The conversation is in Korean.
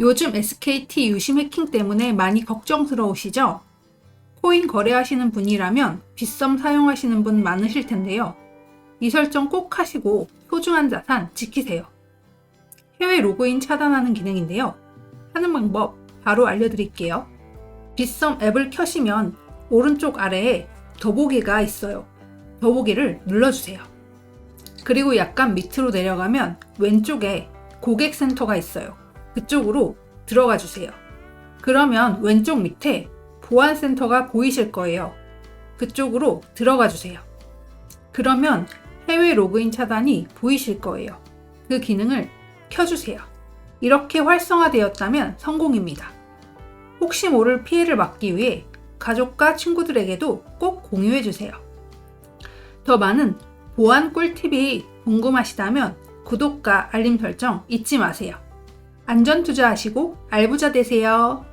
요즘 SKT 유심 해킹 때문에 많이 걱정스러우시죠? 코인 거래하시는 분이라면 빗썸 사용하시는 분 많으실 텐데요. 이 설정 꼭 하시고 소중한 자산 지키세요. 해외 로그인 차단하는 기능인데요. 하는 방법 바로 알려드릴게요. 빗썸 앱을 켜시면 오른쪽 아래에 더보기가 있어요. 더보기를 눌러주세요. 그리고 약간 밑으로 내려가면 왼쪽에 고객센터가 있어요. 그쪽으로 들어가 주세요. 그러면 왼쪽 밑에 보안센터가 보이실 거예요. 그쪽으로 들어가 주세요. 그러면 해외 로그인 차단이 보이실 거예요. 그 기능을 켜주세요. 이렇게 활성화되었다면 성공입니다. 혹시 모를 피해를 막기 위해 가족과 친구들에게도 꼭 공유해 주세요. 더 많은 보안 꿀팁이 궁금하시다면 구독과 알림 설정 잊지 마세요. 안전 투자하시고 알부자 되세요.